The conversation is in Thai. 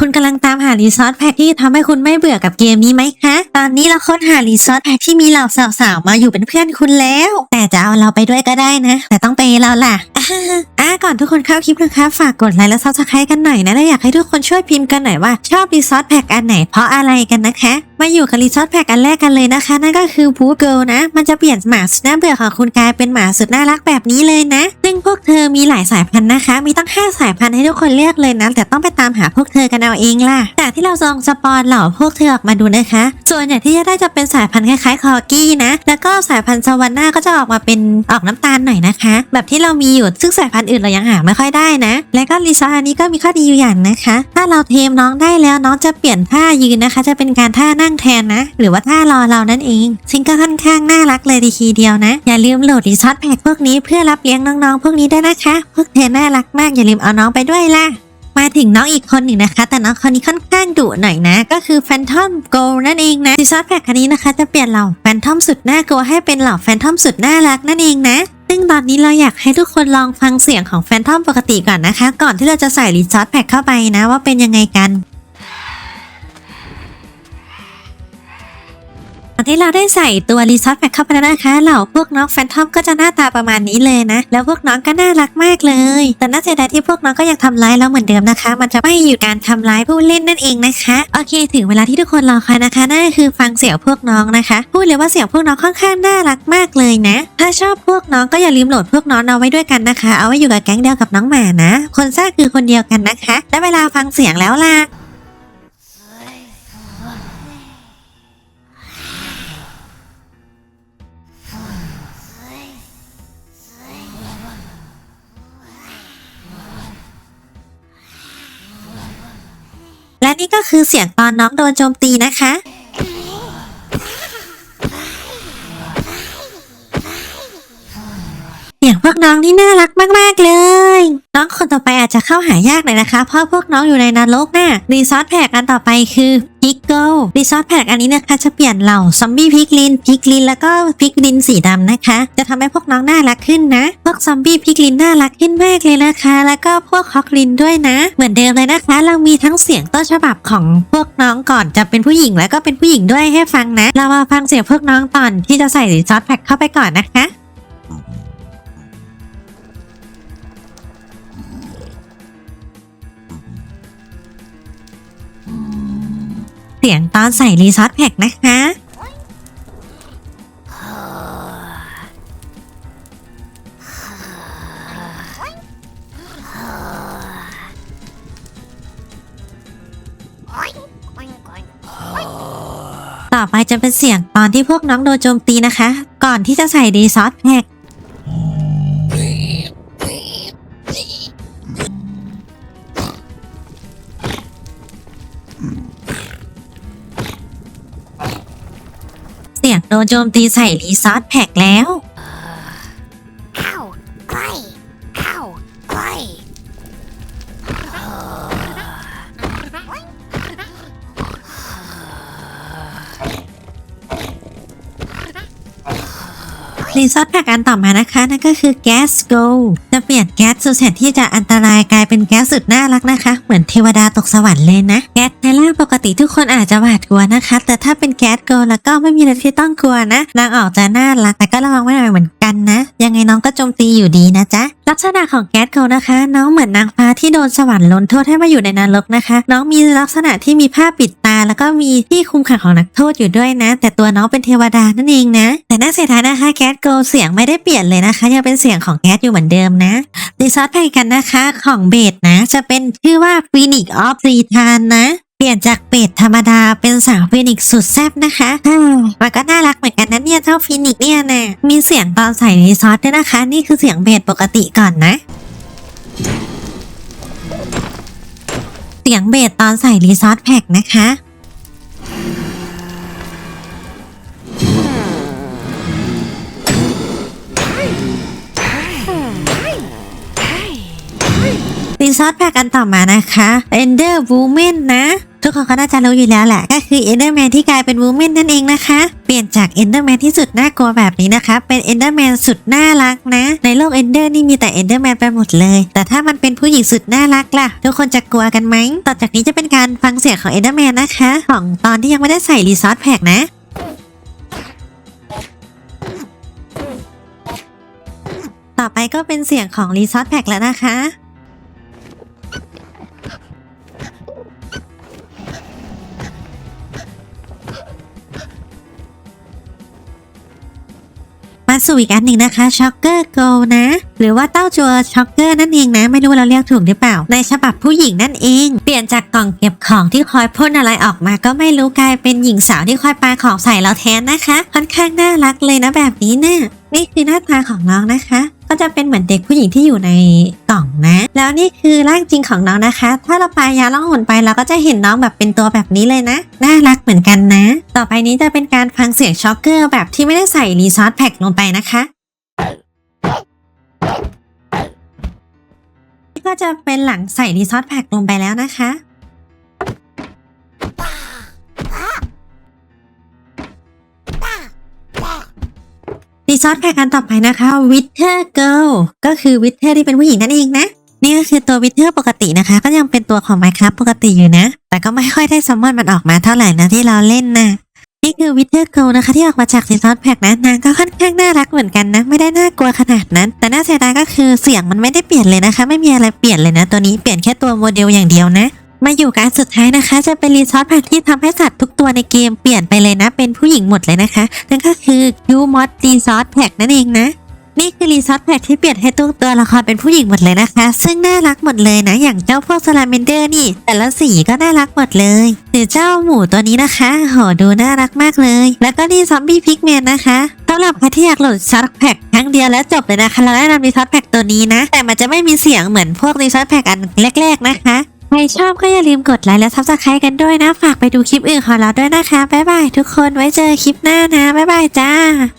คุณกำลังตามหารีซอสแพ็กที่ทำให้คุณไม่เบื่อกับเกมนี้ไหมคะ ตอนนี้เราค้นหารีซอสแพ็กที่มีเหล่าสาวๆมาอยู่เป็นเพื่อนคุณแล้ว แต่จะเอาเราไปด้วยก็ได้นะ แต่ต้องเปเราล่ะอะก่อนทุกคนเข้าคลิปนะคะ ฝากกดไลค์และซับสไครต์กันหน่อยนะและอยากให้ทุกคนช่วยพิมพ์กันหน่อยว่าชอบรีซอสแพ็กอันไหนเพราะอะไรกันนะคะ มาอยู่กับรีซอสแพ็กอันแรกกันเลยนะคะ นั่นก็คือบูเกิลนะ มันจะเปลี่ยนหมาสุดน่าเบื่อของคุณกายเป็นหมาสุดน่ารักแบบนี้เลยนะ ซึ่งพวกเธอมีหลายสายพันธุ์นะคะ มีตั้ง 5 สายพันธุ์ให้ทุกคนเลือกเลยนะ แต่ต้องไปตามหาพวกเธอกันเอาเองล่ะ จากที่เราลองสปอนเหล่าพวกเธอออกมาดูนะคะ ส่วนใหญ่ที่จะได้จะเป็นสายพันธุ์คล้ายๆคอกี้นะ แล้วก็สายพันธุ์สวรรค์หน้าก็จะออกมาเป็นออกน้ำตาลหน่อยนะคะ แบบที่เรามีอยู่ ซึ่งสายพันธุ์อื่นเรายังหาไม่ค่อยได้นะ และก็รีซอสอันนี้ก็มีข้อดีอยู่อย่างนะคะ ถ้าเราเทมน้องได้แล้วน้องจะเปลี่ยนท่ายืนนะคะ จะเป็นการท่านั่งแทนนะ หรือว่าท่ารอเรานั่นเอง ซึ่งก็ค่อนข้างน่ารักเลยทีเดียวนะ อย่าลืมโหลดรีซอสแพ็กพวกนี้เพื่อรับเลี้ยงน้องๆ พวกนี้ด้วยนะคะ พวกเธอน่ารักมากอย่าลืมเอาน้องไปด้วยล่ะมาถึงน้องอีกคนหนึ่งนะคะ แต่น้องคนนี้ค่อนข้างดุหน่อยนะ ก็คือแฟนทอมโกนั่นเองนะซีซอสแพ็กคันนี้นะคะ จะเปลี่ยนเหล่าแฟนทอมสุดน่ากลัวให้เป็นเหล่าแฟนทอมสุดน่ารักนั่นเองนะซึ่งตอนนี้เราอยากให้ทุกคนลองฟังเสียงของแฟนทอมปกติก่อนนะคะ ก่อนที่เราจะใส่รีซอสแพ็กเข้าไปนะว่าเป็นยังไงกัน ที่เราได้ใส่ตัวรีซอสแพ็กเข้าไปแล้วนะคะเหล่าพวกน้องแฟนทอมก็จะหน้าตาประมาณนี้เลยนะ แล้วพวกน้องก็น่ารักมากเลย แต่น่าเสียดายที่พวกน้องก็ยังทำร้ายเราเหมือนเดิมนะคะ มันจะไม่อยู่การทำร้ายผู้เล่นนั่นเองนะคะโอเค ถึงเวลาที่ทุกคนรอคอยนะคะนั่นคือฟังเสียงพวกน้องนะคะพูดเลยว่าเสียงพวกน้องค่อนข้างน่ารักมากเลยนะ ถ้าชอบพวกน้องก็อย่าลืมโหลดพวกน้องเอาไว้ด้วยกันนะคะ เอาไว้อยู่กับแก๊งเดียวกับน้องหมานะ คนสร้าคือคนเดียวกันนะคะ ได้เวลาฟังเสียงแล้วล่ะ นี่ก็คือเสียงตอนน้องโดนโจมตีนะคะ เสียง พวกน้องนี่น่ารักมากๆเลย น้องคนต่อไปอาจจะเข้าหายากหน่อยนะคะ เพราะพวกน้องอยู่ในนรกน่ะรีซอสแพกอันต่อไปคือพิกเกิลรีซอสแพกอันนี้นะคะจะเปลี่ยนเหล่าซอมบี้พิกลินพิกลินแล้วก็พิกลินสีดำนะคะ จะทำให้พวกน้องน่ารักขึ้นนะ พวกซอมบี้พิกลินน่ารักขึ้นมากเลยนะคะ แล้วก็พวกฮอกลินด้วยนะ เหมือนเดิมเลยนะคะ เรามีทั้งเสียงต้นฉบับของพวกน้องก่อนจะเป็นผู้หญิงแล้วก็เป็นผู้หญิงด้วยให้ฟังนะ เรามาฟังเสียงพวกน้องตอนที่จะใส่รีซอสแพกเข้าไปก่อนนะคะ สียงตอนใส่รีซอสแพ็กนะคะต่อไปจะเป็นเสียงตอนที่พวกน้องโดนโจมตีนะคะ ก่อนที่จะใส่รีซอสแพ็ก โดนโจมตีใส่รีซอสแพ็กแล้ว Ow! Clay! Ow! Clay! รีซอสแพ็กอันต่อมานะคะ นั่นก็คือแก๊สโก จะเปลี่ยนแก๊สสุดแสนที่จะอันตรายกลายเป็นแก๊สสุดน่ารักนะคะ เหมือนเทวดาตกสวรรค์เลยนะแก๊สในร่างปกติทุกคนอาจจะหวาดกลัวนะคะ แต่ถ้าเป็นแก๊สโกแล้วก็ไม่มีอะไรที่ต้องกลัวนะนางออกจะน่ารักแต่ก็ระวังไว้หน่อยเหมือนกันนะ ยังไงน้องก็โจมตีอยู่ดีนะจ๊ะลักษณะของแก๊สโกนะคะ น้องเหมือนนางฟ้าที่โดนสวรรค์ลงโทษให้มาอยู่ในนรกนะคะ น้องมีลักษณะที่มีผ้าปิดตา แล้วก็มีที่คุมขังของนักโทษอยู่ด้วยนะ แต่ตัวน้องเป็นเทวดานั่นเองนะ แต่น่าเสียดายนะคะแก๊สโกเสียงไม่ได้เปลี่ยนเลยนะคะ ยังเป็นเสียงของแก๊สอยู่เหมือนเดิมนะรีซอสไปกันนะคะของเบสนะ จะเป็นชื่อว่าฟินิกออฟซีทานนะเปลี่ยนจากเป็ดธรรมดาเป็นสาวฟินิกสุดแซ่บนะคะมันก็น่ารักเหมือนกันนะเนี่ยเจ้าฟินิกซ์เนี่ยนะมีเสียงตอนใส่รีซอสด้วยนะคะ นี่คือเสียงเบสปกติก่อนนะ เสียงเบสตอนใส่รีซอสแพ็กนะคะ รีซอสแพ็กกันต่อมานะคะ Ender Woman นะทุกคนก็น่าจะรู้อยู่แล้วแหละ ก็คือเอนเดอร์แมนที่กลายเป็นวูแมนนั่นเองนะคะ เปลี่ยนจากเอนเดอร์แมนที่สุดน่ากลัวแบบนี้นะคะ เป็นเอนเดอร์แมนสุดน่ารักนะ ในโลกเอนเดอร์นี่มีแต่เอนเดอร์แมนไปหมดเลย แต่ถ้ามันเป็นผู้หญิงสุดน่ารักล่ะ ทุกคนจะกลัวกันไหมต่อจากนี้จะเป็นการฟังเสียงของเอนเดอร์แมนนะคะ ของตอนที่ยังไม่ได้ใส่รีซอสแพ็กนะต่อไปก็เป็นเสียงของรีซอสแพ็กแล้วนะคะาสู่อีกอันหนึ่งนะคะช็อกเกอร์โกนะ หรือว่าเต้าจัวช็อกเกอร์นั่นเองนะ ไม่รู้เราเรียกถูกหรือเปล่า ในฉบับผู้หญิงนั่นเอง เปลี่ยนจากกล่องเก็บของที่คอยพ่นอะไรออกมา ก็ไม่รู้กลายเป็นหญิงสาวที่คอยปาของใส่เราแทนนะคะ ค่อนข้างน่ารักเลยนะแบบนี้เนี่ยนี่คือหน้าตาของน้องนะคะ ก็จะเป็นเหมือนเด็กผู้หญิงที่อยู่ในกล่องนะ แล้วนี่คือร่างจริงของน้องนะคะ ถ้าเราปายาล่องหนไปเราก็จะเห็นน้องแบบเป็นตัวแบบนี้เลยนะ น่ารักเหมือนกันนะ ต่อไปนี้จะเป็นการฟังเสียงช็อกเกอร์แบบที่ไม่ได้ใส่รีซอสแพ็กลงไปนะคะนี่ก็จะเป็นหลังใส่รีซอสแพ็กลงไปแล้วนะคะ ซอสแพ็กอันต่อไปนะคะวิเทอร์เกิลก็คือวิเทอร์ที่เป็นผู้หญิงนั่นเองนะ นี่ก็คือตัววิเทอร์ปกตินะคะ ก็ยังเป็นตัวของ Minecraft ปกติอยู่นะ แต่ก็ไม่ค่อยได้ซัมมอนมันออกมาเท่าไหร่นะที่เราเล่นนะนี่คือวิเทอร์เกิลนะคะที่ออกมาจากรีซอสแพ็กนะนางก็ค่อนข้างน่ารักเหมือนกันนะ ไม่ได้น่ากลัวขนาดนั้น แต่น่าเสียดายก็คือเสียงมันไม่ได้เปลี่ยนเลยนะคะ ไม่มีอะไรเปลี่ยนเลยนะ ตัวนี้เปลี่ยนแค่ตัวโมเดลอย่างเดียวนะ มาอยู่การสุดท้ายนะคะ จะเป็นรีซอสแพ็กที่ทำให้สัตว์ทุกตัวในเกมเปลี่ยนไปเลยนะ เป็นผู้หญิงหมดเลยนะคะ นั่นก็คือ u m o d รีซอสแพ็กนั่นเองนะนี่คือรีซอสแพ็กที่เปลี่ยนให้ทุกตัวละครเป็นผู้หญิงหมดเลยนะคะ ซึ่งน่ารักหมดเลยนะ อย่างเจ้าพวกสลาเมนเดอร์นี่ แต่ละสีก็น่ารักหมดเลยหรือเจ้าหมูตัวนี้นะคะโหดูน่ารักมากเลย แล้วก็นี่ซอมบี้พิกแมนนะคะสำหรับใครที่อยากโหลดซอสแพ็กครั้งเดียวแล้วจบเลยนะคะเราแนะนำรีซอสแพ็กตัวนี้นะ แต่มันจะไม่มีเสียงเหมือนพวกรีซอสแพ็กอันแรก ๆ นะคะ ใครชอบก็อย่าลืมกดไลค์และซับสไครต์กันด้วยนะ ฝากไปดูคลิปอื่นของเราด้วยนะคะ บ๊ายบายทุกคนไว้เจอคลิปหน้านะ บ๊ายบายจ้า